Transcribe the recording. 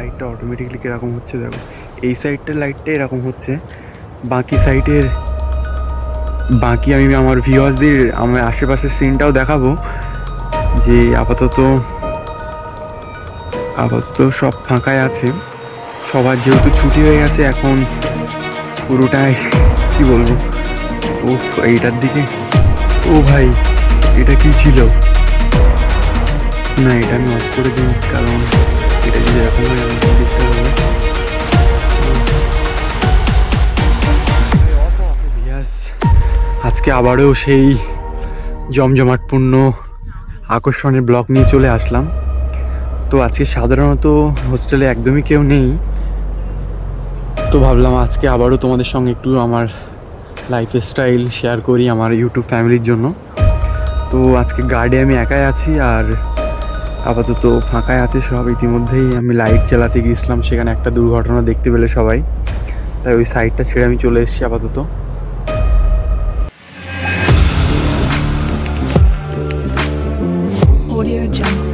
লাইটটা অটোমেটিকলি কীরকম হচ্ছে দেখো। এই সাইডটার লাইটটা এরকম হচ্ছে। বাকি সাইডের বাকি আমি আমার ভিউয়ার্সদের আমার আশেপাশের সিনটাও দেখাবো। যে আপাতত আপাতত সব ফাঁকাই আছে। সবার যেহেতু ছুটি হয়ে গেছে, এখন পুরোটাই, কি বলব? ও এইটার দিকে। ও ভাই, এটা কি ছিল? না, এটা আমি অফ করে দিই, কারণ আজকে আবারও সেই জমজমাটপূর্ণ আকর্ষণের ব্লগ নিয়ে চলে আসলাম। তো আজকে সাধারণত হোস্টেলে একদমই কেউ নেই। তো ভাবলাম আজকে আবারও তোমাদের সঙ্গে একটু আমার লাইফ স্টাইল শেয়ার করি, আমার ইউটিউব ফ্যামিলির জন্য। তো আজকে গার্ডে আমি একাই আছি আর আপাতত ফাঁকায় আছে সব। ইতিমধ্যেই আমি লাইট জ্বালাতে গিয়েছিলাম, সেখানে একটা দুর্ঘটনা দেখতে পেলে সবাই। তাই ওই সাইডটা ছেড়ে আমি চলে এসেছি আপাতত। Audio Jungle.